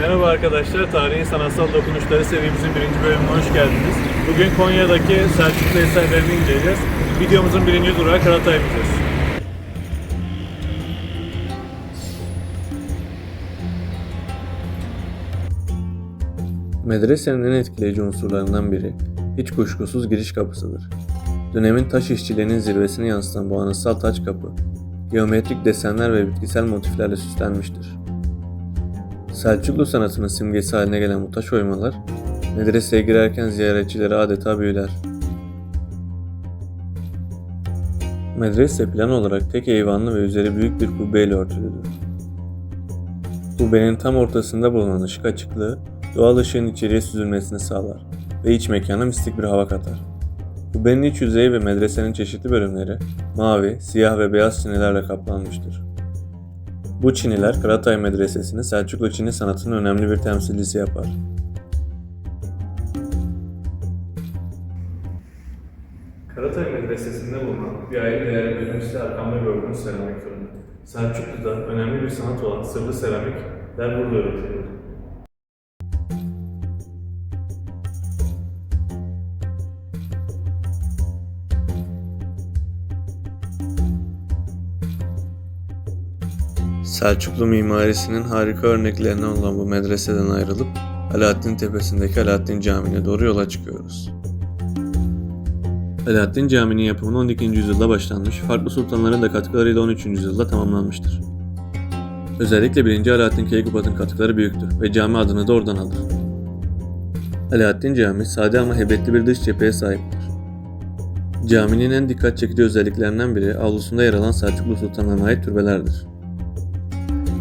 Merhaba arkadaşlar, Tarihin Sanatsal Dokunuşları serimizin birinci bölümüne hoş geldiniz. Bugün Konya'daki Selçuklu eserlerini inceleyeceğiz. Videomuzun birinci durağı Karatay Müzesi. Medresenin en etkileyici unsurlarından biri, hiç kuşkusuz giriş kapısıdır. Dönemin taş işçiliğinin zirvesini yansıtan bu anıtsal taç kapı, geometrik desenler ve bitkisel motiflerle süslenmiştir. Selçuklu sanatının simgesi haline gelen bu taş oymalar, medreseye girerken ziyaretçileri adeta büyüler. Medrese plan olarak tek eyvanlı ve üzeri büyük bir kubbeyle örtülüdür. Kubbenin tam ortasında bulunan ışık açıklığı, doğal ışığın içeriye süzülmesini sağlar ve iç mekana mistik bir hava katar. Kubbenin iç yüzeyi ve medresenin çeşitli bölümleri mavi, siyah ve beyaz çinilerle kaplanmıştır. Bu çiniler Karatay Medresesi'ni Selçuklu Çini sanatının önemli bir temsilcisi yapar. Karatay Medresesi'nde bulunan bir ayrı değerli bölüm ise arkamda gördüğünüz seramik fırını. Selçuklu'da önemli bir sanat olan sırlı seramikler burada üretiliyor. Selçuklu mimarisinin harika örneklerinden olan bu medreseden ayrılıp Alaaddin Tepesi'ndeki Alaaddin Camii'ne doğru yola çıkıyoruz. Alaaddin Camii'nin yapımı 12. yüzyılda başlanmış, farklı sultanların da katkılarıyla 13. yüzyılda tamamlanmıştır. Özellikle 1. Alaaddin Keykubat'ın katkıları büyüktür ve cami adını da oradan alır. Alaaddin Camii sade ama heybetli bir dış cepheye sahiptir. Caminin en dikkat çekici özelliklerinden biri avlusunda yer alan Selçuklu sultanlarına ait türbelerdir.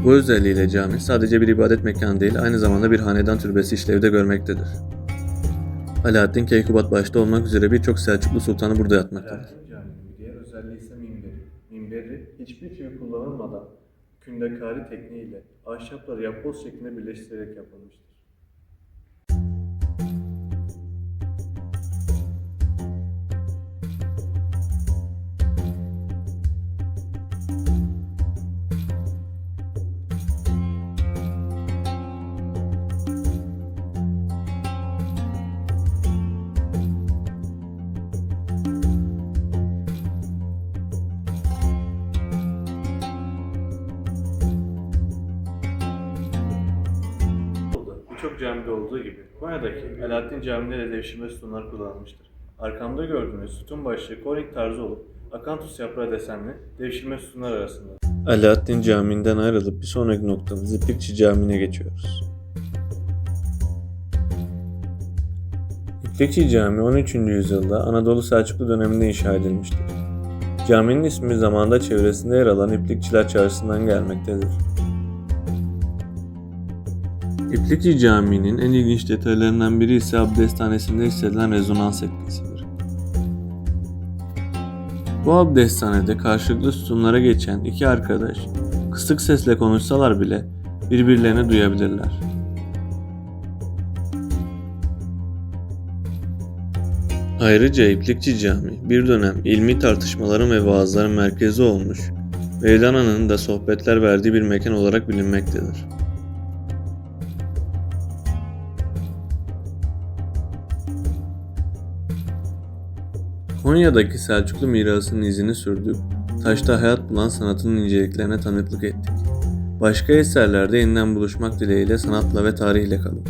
Bu özelliğiyle cami sadece bir ibadet mekanı değil aynı zamanda bir hanedan türbesi işlevi de görmektedir. Alaaddin Keykubat başta olmak üzere birçok Selçuklu sultanı burada yatmaktadır. Diğer özelliği ise minberi. Minberi hiçbir çivi kullanılmadan kündekari tekniğiyle ahşapları yapboz şeklinde birleştirerek yapılmıştır. Birçok camide olduğu gibi Konya'daki Alaaddin Camii'nde de devşirme sütunlar kullanılmıştır. Arkamda gördüğünüz sütun başlığı konik tarzı olup akantus yaprağı desenli devşirme sütunlar arasında. Alaaddin Camii'nden ayrılıp bir sonraki noktamız İplikçi Camii'ne geçiyoruz. İplikçi Camii 13. yüzyılda Anadolu Selçuklu döneminde inşa edilmiştir. Caminin ismi zamanda çevresinde yer alan İplikçiler Çarşısı'ndan gelmektedir. İplikçi Camii'nin en ilginç detaylarından biri ise abdesthanesinde hissedilen rezonans etkisidir. Bu abdesthanede karşılıklı sütunlara geçen iki arkadaş kısık sesle konuşsalar bile birbirlerini duyabilirler. Ayrıca İplikçi Camii bir dönem ilmi tartışmaların ve vaazların merkezi olmuş, Mevlana'nın da sohbetler verdiği bir mekan olarak bilinmektedir. Konya'daki Selçuklu mirasının izini sürdük, taşta hayat bulan sanatının inceliklerine tanıklık ettik. Başka eserlerde yeniden buluşmak dileğiyle sanatla ve tarihle kalın.